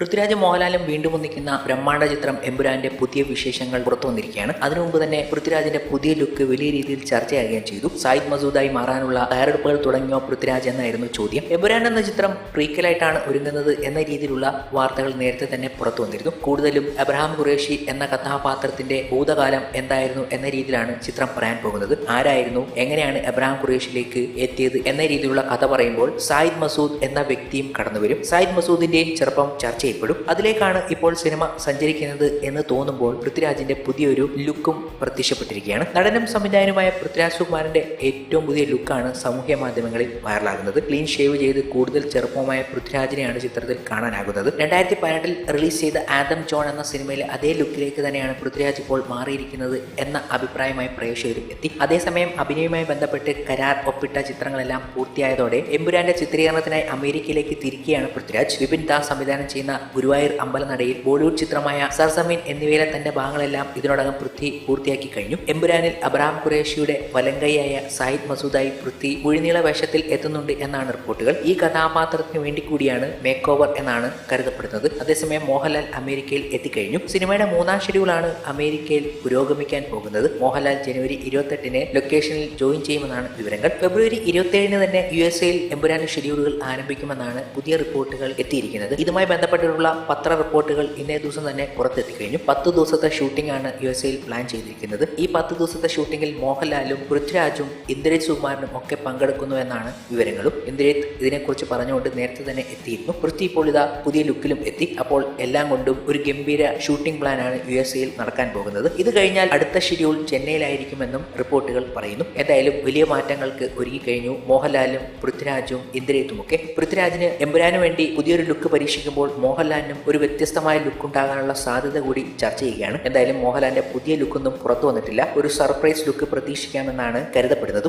പൃഥ്വിരാജ് മോഹൻലാലും വീണ്ടും ഒന്നിക്കുന്ന ബ്രഹ്മാണ്ഡ ചിത്രം എമ്പുരാന്റെ പുതിയ വിശേഷങ്ങൾ പുറത്തു വന്നിരിക്കുകയാണ്. അതിനു മുമ്പ് തന്നെ പൃഥ്വിരാജിന്റെ പുതിയ ലുക്ക് വലിയ രീതിയിൽ ചർച്ചയാകുകയും ചെയ്തു. സായിദ് മസൂദായി മാറാനുള്ള തയ്യാറെടുപ്പുകൾ തുടങ്ങിയോ പൃഥ്വിരാജ് എന്നായിരുന്നു ചോദ്യം. എമ്പുരാൻ എന്ന ചിത്രം പ്രീക്കലായിട്ടാണ് ഒരുങ്ങുന്നത് എന്ന രീതിയിലുള്ള വാർത്തകൾ നേരത്തെ തന്നെ പുറത്തു വന്നിരുന്നു. കൂടുതലും അബ്രഹാം ഖുറേഷി എന്ന കഥാപാത്രത്തിന്റെ ഭൂതകാലം എന്തായിരുന്നു എന്ന രീതിയിലാണ് ചിത്രം പറയാൻ പോകുന്നത്. ആരായിരുന്നു എങ്ങനെയാണ് അബ്രഹാം ഖുറേഷിലേക്ക് എത്തിയത് എന്ന രീതിയിലുള്ള കഥ പറയുമ്പോൾ സായിദ് മസൂദ് എന്ന വ്യക്തിയും കടന്നുവരും. സായിദ് മസൂദിന്റെയും ചെറുപ്പം ചർച്ച ചെയ്യപ്പെടും അതിലേക്കാണ് ഇപ്പോൾ സിനിമ സഞ്ചരിക്കുന്നത് എന്ന് തോന്നുമ്പോൾ പൃഥ്വിരാജിന്റെ പുതിയൊരു ലുക്കും പ്രത്യക്ഷപ്പെട്ടിരിക്കുകയാണ്. നടനും സംവിധായകനുമായ പൃഥ്വിരാജ് സുകുമാരന്റെ ഏറ്റവും പുതിയ ലുക്കാണ് സാമൂഹ്യ മാധ്യമങ്ങളിൽ വൈറലാകുന്നത്. ക്ലീൻ ഷേവ് ചെയ്ത് കൂടുതൽ ചെറുപ്പമായ പൃഥ്വിരാജിനെയാണ് ചിത്രത്തിൽ കാണാനാകുന്നത്. രണ്ടായിരത്തി പതിനെട്ടിൽ റിലീസ് ചെയ്ത ആദം ജോൺ എന്ന സിനിമയിലെ അതേ ലുക്കിലേക്ക് തന്നെയാണ് പൃഥ്വിരാജ് ഇപ്പോൾ മാറിയിരിക്കുന്നത് എന്ന അഭിപ്രായമായി പ്രേക്ഷകരും എത്തി. അതേസമയം അഭിനയവുമായി ബന്ധപ്പെട്ട് കരാർ ഒപ്പിട്ട ചിത്രങ്ങളെല്ലാം പൂർത്തിയായതോടെ എമ്പുരാന്റെ ചിത്രീകരണത്തിനായി അമേരിക്കയിലേക്ക് തിരിക്കുകയാണ് പൃഥ്വിരാജ്. വിപിൻ ദാസ് സംവിധാനം ചെയ്യുന്ന ഗുരുവായൂർ അമ്പലനടയിൽ ബോളിവുഡ് ചിത്രമായ സർസമീൻ എന്നിവയിലെ തന്റെ ഭാഗങ്ങളെല്ലാം ഇതിനോടകം പൃഥ്വി പൂർത്തിയാക്കി കഴിഞ്ഞു. എമ്പുരാനിൽ അബ്രാം ഖുറേഷിയുടെ വലങ്കൈയായ സായിദ് മസൂദായി പൃഥ്വി ഉഴിനീള വേഷത്തിൽ എത്തുന്നുണ്ട് എന്നാണ് റിപ്പോർട്ടുകൾ. ഈ കഥാപാത്രത്തിന് വേണ്ടി കൂടിയാണ് മേക്ക് ഓവർ എന്നാണ് കരുതപ്പെടുന്നത്. അതേസമയം മോഹൻലാൽ അമേരിക്കയിൽ എത്തിക്കഴിഞ്ഞു. സിനിമയുടെ മൂന്നാം ഷെഡ്യൂളാണ് അമേരിക്കയിൽ പുരോഗമിക്കാൻ പോകുന്നത്. മോഹൻലാൽ ജനുവരി ഇരുപത്തെട്ടിന് ലൊക്കേഷനിൽ ജോയിൻ ചെയ്യുമെന്നാണ് വിവരങ്ങൾ. ഫെബ്രുവരി ഇരുപത്തിയേഴിന് തന്നെ യു എസ് എയിൽ എമ്പുരാന്റെ ഷെഡ്യൂളുകൾ ആരംഭിക്കുമെന്നാണ് പുതിയ റിപ്പോർട്ടുകൾ എത്തിയിരിക്കുന്നത്. ഇതുമായി ബന്ധപ്പെട്ടിട്ടുള്ള പത്ര റിപ്പോർട്ടുകൾ ഇന്നേ ദിവസം തന്നെ പുറത്തെത്തി കഴിഞ്ഞു പത്ത് ദിവസത്തെ ഷൂട്ടിംഗ് ആണ് യു എസ് എയിൽ പ്ലാൻ ചെയ്തിരിക്കുന്നത്. ഈ പത്ത് ദിവസത്തെ ഷൂട്ടിംഗിൽ മോഹൻലാലും പൃഥ്വിരാജും ഇന്ദ്രജിത് സുകുമാരനും ഒക്കെ പങ്കെടുക്കുന്നു എന്നാണ് വിവരങ്ങളും. ഇന്ദ്രജിത് ഇതിനെക്കുറിച്ച് പറഞ്ഞുകൊണ്ട് നേരത്തെ തന്നെ എത്തിയിരുന്നു. പൃഥ്വി ഇപ്പോൾ ഇതാ പുതിയ ലുക്കിലും എത്തി. അപ്പോൾ എല്ലാം കൊണ്ടും ഒരു ഗംഭീര ഷൂട്ടിംഗ് പ്ലാനാണ് യു എസ് എയിൽ നടക്കാൻ പോകുന്നത്. ഇത് കഴിഞ്ഞാൽ അടുത്ത ഷെഡ്യൂൾ ചെന്നൈയിലായിരിക്കുമെന്നും റിപ്പോർട്ടുകൾ പറയുന്നു. എന്തായാലും വലിയ മാറ്റങ്ങൾക്ക് ഒരുങ്ങി കഴിഞ്ഞു. മോഹൻലാലും പൃഥ്വിരാജും ഇന്ദ്രജിത്തും ഒക്കെ പൃഥ്വിരാജിന് എമ്പുരാന് വേണ്ടി പുതിയൊരു ലുക്ക് പരീക്ഷിക്കുമ്പോൾ മോഹൻലാലിനും ഒരു വ്യത്യസ്തമായ ലുക്ക് ഉണ്ടാകാനുള്ള സാധ്യത കൂടി ചർച്ച ചെയ്യുകയാണ്. എന്തായാലും മോഹൻലാലിന്റെ പുതിയ ലുക്കൊന്നും പുറത്തു വന്നിട്ടില്ല. ഒരു സർപ്രൈസ് ലുക്ക് പ്രതീക്ഷിക്കാമെന്നാണ് കരുതപ്പെടുന്നത്.